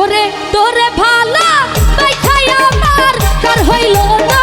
ওরে তোরে ভালা দেখাই আমার কার হইল না?